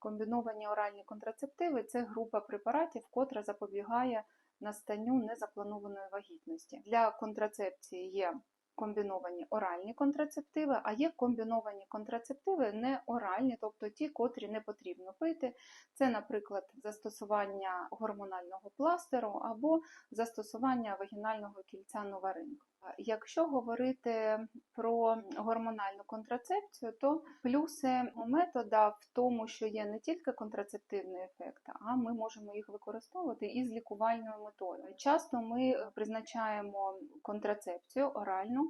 Комбіновані оральні контрацептиви це група препаратів, котра запобігає настанню незапланованої вагітності. Для контрацепції є комбіновані оральні контрацептиви, а є комбіновані контрацептиви не оральні, тобто ті, котрі не потрібно пити. Це, наприклад, застосування гормонального пластеру або застосування вагінального кільця новаринку. Якщо говорити про гормональну контрацепцію, то плюси метода в тому, що є не тільки контрацептивний ефект, а ми можемо їх використовувати і з лікувальною метою. Часто ми призначаємо контрацепцію оральну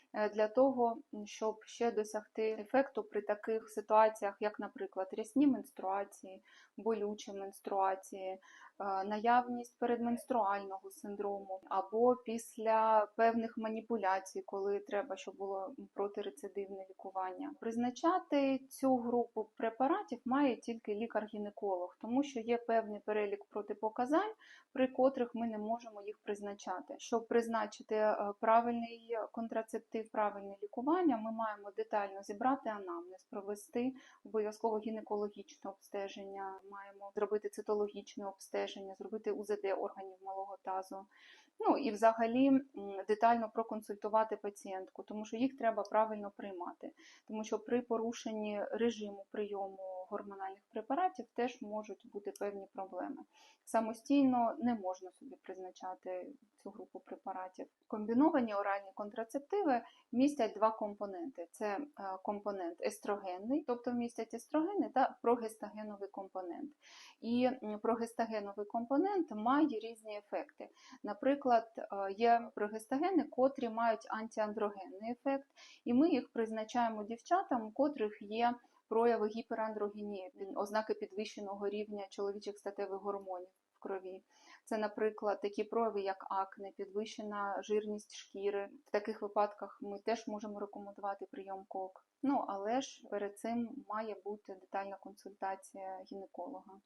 для того, щоб ще досягти ефекту при таких ситуаціях, як, наприклад, рясні менструації, болючі менструації, е, наявність передменструального синдрому або після певних маніпуляцій, коли треба, щоб було протирецидивне лікування. Призначати цю групу препаратів має тільки лікар-гінеколог, тому що є певний перелік протипоказань, при котрих ми не можемо їх призначати. Щоб призначити е, правильний контрацептив, правильне лікування, ми маємо детально зібрати анамнез, провести обов'язково гінекологічне обстеження, маємо зробити цитологічне обстеження, зробити УЗД органів малого тазу. Ну і взагалі детально проконсультувати пацієнтку, тому що їх треба правильно приймати, тому що при порушенні режиму прийому гормональних препаратів теж можуть бути певні проблеми. Самостійно не можна собі призначати цю групу препаратів. Комбіновані оральні контрацептиви містять два компоненти: це е, компонент естрогенний, тобто містять естрогени, та прогестагеновий компонент. І прогестагеновий компонент має різні ефекти. Наприклад, е, є прогестагени, котрі мають антиандрогенний ефект, і ми їх призначаємо дівчатам, у котрих є прояви гіперандрогенії, ознаки підвищеного рівня чоловічих статевих гормонів в крові. Це, наприклад, такі прояви, як акне, підвищена жирність шкіри. В таких випадках ми теж можемо рекомендувати прийом кок. Ну але ж перед цим має бути детальна консультація гінеколога.